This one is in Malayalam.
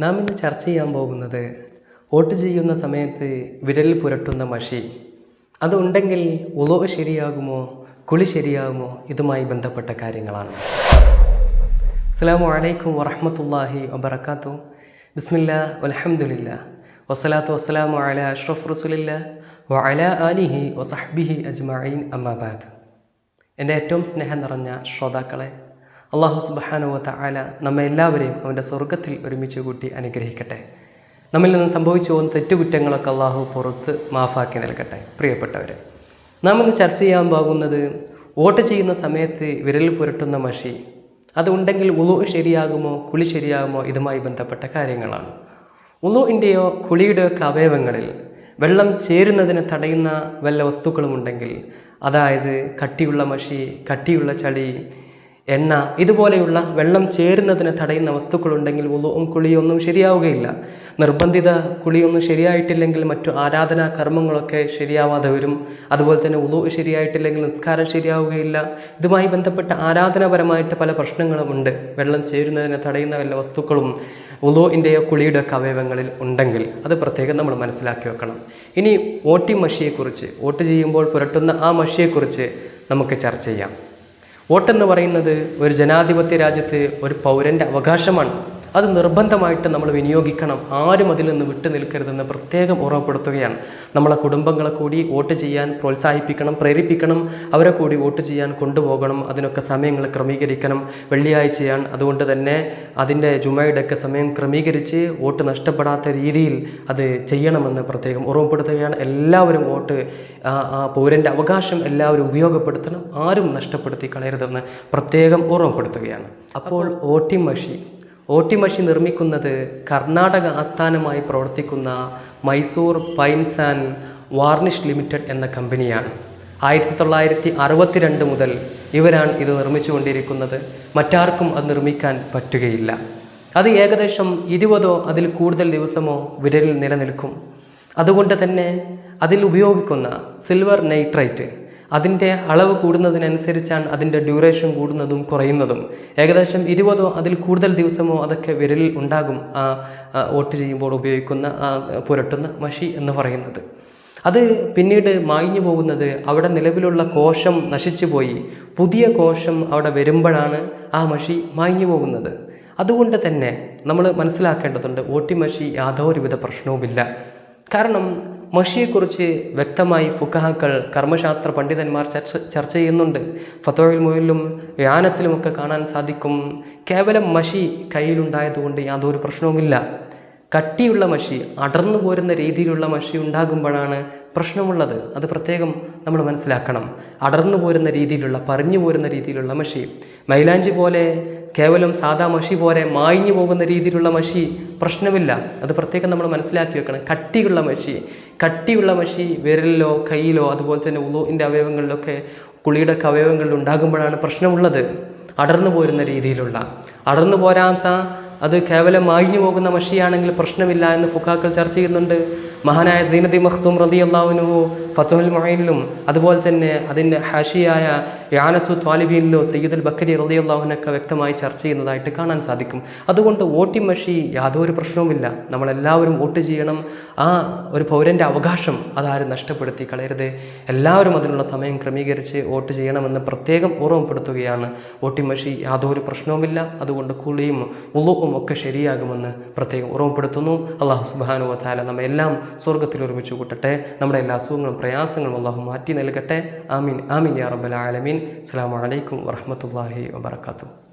നാം ഇന്ന് ചർച്ച ചെയ്യാൻ പോകുന്നത് വോട്ട് ചെയ്യുന്ന സമയത്ത് വിരലിൽ പുരട്ടുന്ന മഷി. അതുണ്ടെങ്കിൽ ഉളോ ശരിയാകുമോ കുളി ശരിയാകുമോ ഇതുമായി ബന്ധപ്പെട്ട കാര്യങ്ങളാണ്. അസ്സാം വലൈക്കും വറഹമത്തല്ലാഹി വബർക്കാത്തു ബിസ്മില്ല അലഹമുല്ല വസ്സലാത്തു വസ്സലാമു അല അഷ്റഫ് റസുലില്ല വഅല അലിഹി വസഹ്ബിഹി അജ്മഈൻ അമ്മാബാദ് എന്റെ ഏറ്റവും സ്നേഹം നിറഞ്ഞ ശ്രോതാക്കളെ അള്ളാഹു സുബാനുവ ആല നമ്മെ എല്ലാവരെയും അവന്റെ സ്വർഗത്തിൽ ഒരുമിച്ച് കൂട്ടി അനുഗ്രഹിക്കട്ടെ. നമ്മിൽ നിന്ന് സംഭവിച്ചു പോകുന്ന തെറ്റുകുറ്റങ്ങളൊക്കെ അള്ളാഹു പുറത്ത് മാഫാക്കി നൽകട്ടെ. പ്രിയപ്പെട്ടവരെ നാം ഇന്ന് ചർച്ച ചെയ്യാൻ പോകുന്നത് വോട്ട് ചെയ്യുന്ന സമയത്ത് വിരൽ പുരട്ടുന്ന മഷി അതുണ്ടെങ്കിൽ ഉളു ശരിയാകുമോ കുളി ശരിയാകുമോ ഇതുമായി ബന്ധപ്പെട്ട കാര്യങ്ങളാണ്. ഉളുവിന്റെയോ കുളിയുടെയോ ഒക്കെ അവയവങ്ങളിൽ വെള്ളം ചേരുന്നതിന് തടയുന്ന വല്ല വസ്തുക്കളുമുണ്ടെങ്കിൽ അതായത് കട്ടിയുള്ള മഷി കട്ടിയുള്ള ചളി എണ്ണ ഇതുപോലെയുള്ള വെള്ളം ചേരുന്നതിന് തടയുന്ന വസ്തുക്കളുണ്ടെങ്കിൽ ഉളുവും കുളിയൊന്നും ശരിയാവുകയില്ല. നിർബന്ധിത കുളിയൊന്നും ശരിയായിട്ടില്ലെങ്കിൽ മറ്റു ആരാധനാ കർമ്മങ്ങളൊക്കെ ശരിയാവാതെ വരും. അതുപോലെ തന്നെ ഉളു ശരിയായിട്ടില്ലെങ്കിൽ നിസ്കാരം ശരിയാവുകയില്ല. ഇതുമായി ബന്ധപ്പെട്ട ആരാധനാപരമായിട്ട് പല പ്രശ്നങ്ങളുമുണ്ട് വെള്ളം ചേരുന്നതിന് തടയുന്ന വല്ല വസ്തുക്കളും ഉളുവിന്റെയോ കുളിയുടെ ഒക്കെ അവയവങ്ങളിൽ ഉണ്ടെങ്കിൽ അത് പ്രത്യേകം നമ്മൾ മനസ്സിലാക്കി വെക്കണം. ഇനി വോട്ടിംഗ് മഷിയെക്കുറിച്ച് വോട്ട് ചെയ്യുമ്പോൾ പുരട്ടുന്ന ആ മഷിയെക്കുറിച്ച് നമുക്ക് ചർച്ച ചെയ്യാം. വോട്ടെന്ന് പറയുന്നത് ഒരു ജനാധിപത്യ രാജ്യത്ത് ഒരു പൗരന്റെ അവകാശമാണ്. അത് നിർബന്ധമായിട്ട് നമ്മൾ വിനിയോഗിക്കണം. ആരും അതിൽ നിന്ന് വിട്ടു നിൽക്കരുതെന്ന് പ്രത്യേകം ഓർമ്മപ്പെടുത്തുകയാണ്. നമ്മളെ കുടുംബങ്ങളെ കൂടി വോട്ട് ചെയ്യാൻ പ്രോത്സാഹിപ്പിക്കണം പ്രേരിപ്പിക്കണം അവരെ കൂടി വോട്ട് ചെയ്യാൻ കൊണ്ടുപോകണം. അതിനൊക്കെ സമയങ്ങൾ ക്രമീകരിക്കണം. വെള്ളിയാഴ്ചയാണ്. അതുകൊണ്ട് തന്നെ അതിന്റെ ജുമയുടെയൊക്കെ സമയം ക്രമീകരിച്ച് വോട്ട് നഷ്ടപ്പെടാത്ത രീതിയിൽ അത് ചെയ്യണമെന്ന് പ്രത്യേകം ഓർമ്മപ്പെടുത്തുകയാണ്. എല്ലാവരും വോട്ട് പൗരന്റെ അവകാശം എല്ലാവരും ഉപയോഗപ്പെടുത്തണം. ആരും നഷ്ടപ്പെടുത്തി കളയരുതെന്ന് പ്രത്യേകം ഓർമ്മപ്പെടുത്തുകയാണ്. അപ്പോൾ വോട്ടിംഗ് മഷി ഓട്ടി മഷി നിർമ്മിക്കുന്നത് കർണാടക ആസ്ഥാനമായി പ്രവർത്തിക്കുന്ന Mysore paints and varnish limited എന്ന കമ്പനിയാണ്. ആയിരത്തി തൊള്ളായിരത്തി അറുപത്തിരണ്ട് മുതൽ ഇവരാണ് ഇത് നിർമ്മിച്ചുകൊണ്ടിരിക്കുന്നത്. മറ്റാർക്കും അത് നിർമ്മിക്കാൻ പറ്റുകയില്ല. അത് ഏകദേശം ഇരുപതോ അതിൽ കൂടുതൽ ദിവസമോ വിരലിൽ നിലനിൽക്കും. അതുകൊണ്ട് തന്നെ അതിൽ ഉപയോഗിക്കുന്ന സിൽവർ നൈട്രൈറ്റ് അതിന്റെ അളവ് കൂടുന്നതിനനുസരിച്ചാണ് അതിന്റെ ഡ്യൂറേഷൻ കൂടുന്നതും കുറയുന്നതും. ഏകദേശം ഇരുപതോ അതിൽ കൂടുതൽ ദിവസമോ അതൊക്കെ വിരലിൽ ഉണ്ടാകും ആ വോട്ട് ചെയ്യുമ്പോൾ ഉപയോഗിക്കുന്ന പുരട്ടുന്ന മഷി എന്ന് പറയുന്നത്. അത് പിന്നീട് മായിഞ്ഞു പോകുന്നത് അവിടെ നിലവിലുള്ള കോശം നശിച്ചു പോയി. പുതിയ കോശം അവിടെ വരുമ്പോഴാണ് ആ മഷി മായിഞ്ഞു പോകുന്നത്. അതുകൊണ്ട് തന്നെ നമ്മൾ മനസ്സിലാക്കേണ്ടതുണ്ട് ഓട്ടി മഷി യാതൊരുവിധ പ്രശ്നവുമില്ല. കാരണം മഷിയെക്കുറിച്ച് വ്യക്തമായി ഫുക്കഹാക്കൾ കർമ്മശാസ്ത്ര പണ്ഡിതന്മാർ ചർച്ച ചർച്ച ചെയ്യുന്നുണ്ട്. ഫത്തോയിൽ മൊയിലും യാനത്തിലുമൊക്കെ കാണാൻ സാധിക്കും. കേവലം മഷി കയ്യിലുണ്ടായതുകൊണ്ട് യാതൊരു പ്രശ്നവുമില്ല. കട്ടിയുള്ള മഷി അടർന്നു പോരുന്ന രീതിയിലുള്ള മഷി ഉണ്ടാകുമ്പോഴാണ് പ്രശ്നമുള്ളത്. അത് പ്രത്യേകം നമ്മൾ മനസ്സിലാക്കണം. അടർന്നു പോരുന്ന രീതിയിലുള്ള പറഞ്ഞു പോരുന്ന രീതിയിലുള്ള മഷി. മൈലാഞ്ചി പോലെ കേവലം സാധാ മഷി പോലെ മായിഞ്ഞു പോകുന്ന രീതിയിലുള്ള മഷി പ്രശ്നമില്ല. അത് പ്രത്യേകം നമ്മൾ മനസ്സിലാക്കി വെക്കണം. കട്ടിയുള്ള മഷി. കട്ടിയുള്ള മഷി വിരലിലോ കയ്യിലോ അതുപോലെ തന്നെ ഉളുവിന്റെ അവയവങ്ങളിലൊക്കെ കുളിയുടെ അവയവങ്ങളിൽ ഉണ്ടാകുമ്പോഴാണ് പ്രശ്നമുള്ളത്. അടർന്നു പോരുന്ന രീതിയിലുള്ള. അടർന്നു പോരാത്ത അത് കേവലം മായിഞ്ഞു പോകുന്ന മഷിയാണെങ്കിൽ പ്രശ്നമില്ല എന്ന് ഫുക്കാക്കൾ ചർച്ച ചെയ്യുന്നുണ്ട്. മഹാനായ സീനദി മഖ്തൂം റതി അള്ളാഹുനുഹു ഫത്തുൽ മൊഹൈനിലും അതുപോലെ തന്നെ അതിന്റെ ഹാഷിയായ യാനത്തു ത്വാലിബീനിലോ സയ്യിദുൽ ബക്കരി റതി അള്ളാഹുനൊക്കെ വ്യക്തമായി ചർച്ച ചെയ്യുന്നതായിട്ട് കാണാൻ സാധിക്കും. അതുകൊണ്ട് വോട്ടിംഗ് മഷി യാതൊരു പ്രശ്നവുമില്ല. നമ്മളെല്ലാവരും വോട്ട് ചെയ്യണം. ആ ഒരു പൗരന്റെ അവകാശം അതാരും നഷ്ടപ്പെടുത്തി കളയരുത്. എല്ലാവരും അതിനുള്ള സമയം ക്രമീകരിച്ച് വോട്ട് ചെയ്യണമെന്ന് പ്രത്യേകം ഓർമ്മപ്പെടുത്തുകയാണ്. വോട്ടിംഗ് മഷി യാതൊരു പ്രശ്നവുമില്ല. അതുകൊണ്ട് കുളിയും ഉളുവും ഒക്കെ ശരിയാകുമെന്ന് പ്രത്യേകം ഓർമ്മപ്പെടുത്തുന്നു. അള്ളാഹു സുബാനു വത്താല നമ്മെ എല്ലാം സ്വർഗത്തിൽ ഒരുമിച്ച് കൂട്ടട്ടെ. നമ്മുടെ എല്ലാ അസുഖങ്ങളും പ്രയാസങ്ങളും അള്ളാഹു മാറ്റി നൽകട്ടെ. ആമീൻ. ആമീൻ യാ റബ്ബൽ ആലമീൻ. അസ്സാം വലൈക്കും വറഹമത്തല്ലാഹി വാബർക്കാത്തു